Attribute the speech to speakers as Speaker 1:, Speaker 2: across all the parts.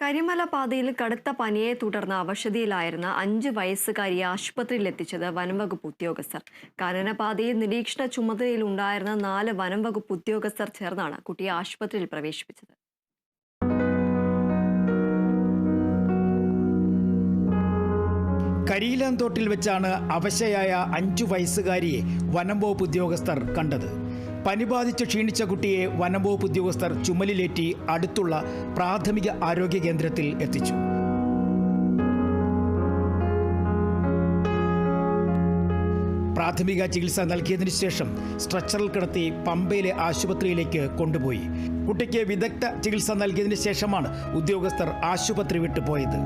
Speaker 1: കരിമല പാതയിൽ കടുത്ത പനിയെ തുടർന്ന് അവശതിയിലായിരുന്ന അഞ്ച് വയസ്സുകാരിയെ ആശുപത്രിയിൽ എത്തിച്ചത് വനംവകുപ്പ് ഉദ്യോഗസ്ഥർ. കനനപാതയിൽ നിരീക്ഷണ ചുമതലയിലുണ്ടായിരുന്ന നാല് വനംവകുപ്പ് ഉദ്യോഗസ്ഥർ ചേർന്നാണ് കുട്ടിയെ ആശുപത്രിയിൽ പ്രവേശിപ്പിച്ചത്.
Speaker 2: കരിയിലാന്തോട്ടിൽ വെച്ചാണ് അവശയായ അഞ്ചു വയസ്സുകാരിയെ വനംവകുപ്പ് ഉദ്യോഗസ്ഥർ കണ്ടത്. പനി ബാധിച്ച് ക്ഷീണിച്ച കുട്ടിയെ വനംവകുപ്പ് ഉദ്യോഗസ്ഥർ ചുമലിലേറ്റി അടുത്തുള്ള പ്രാഥമിക ആരോഗ്യ കേന്ദ്രത്തിൽ എത്തിച്ചു. പ്രാഥമിക ചികിത്സ നൽകിയതിനു ശേഷം സ്ട്രെച്ചറിൽ കിടത്തി പമ്പയിലെ ആശുപത്രിയിലേക്ക് കൊണ്ടുപോയി. കുട്ടിക്ക് വിദഗ്ധ ചികിത്സ നൽകിയതിനു ശേഷമാണ് ഉദ്യോഗസ്ഥർ ആശുപത്രി വിട്ടുപോയത്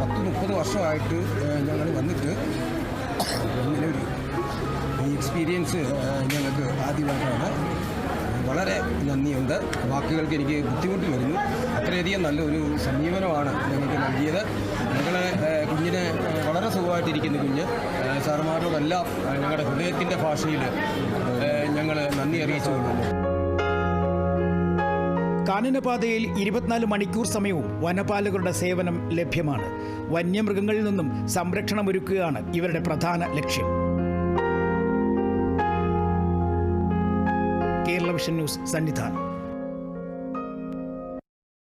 Speaker 3: പത്ത് മുപ്പത് വർഷമായിട്ട് ഞങ്ങൾ എക്സ്പീരിയൻസ് ഞങ്ങൾക്ക് ആദ്യമായിട്ടാണ്. വളരെ നന്ദിയുണ്ട്. വാക്കുകൾക്ക് എനിക്ക് ബുദ്ധിമുട്ട് വരുന്നു. അത്രയധികം നല്ലൊരു സമീപനമാണ് ഞങ്ങൾക്ക് നൽകിയത്. ഞങ്ങളെ കുഞ്ഞിനെ വളരെ സുഖമായിട്ടിരിക്കുന്ന കുഞ്ഞ്. സാറുമാരോടെല്ലാം ഞങ്ങളുടെ ഹൃദയത്തിന്റെ ഭാഷയിൽ ഞങ്ങൾ നന്ദി അറിയിച്ചു അറിയിച്ചുകൊള്ളുന്നു
Speaker 2: കാനനപാതയിൽ ഇരുപത്തിനാല് മണിക്കൂർ സമയവും വനപാലകരുടെ സേവനം ലഭ്യമാണ്. വന്യമൃഗങ്ങളിൽ നിന്നും സംരക്ഷണം ഒരുക്കുകയാണ് ഇവരുടെ പ്രധാന ലക്ഷ്യം. Kerala vision news Sannidhanam.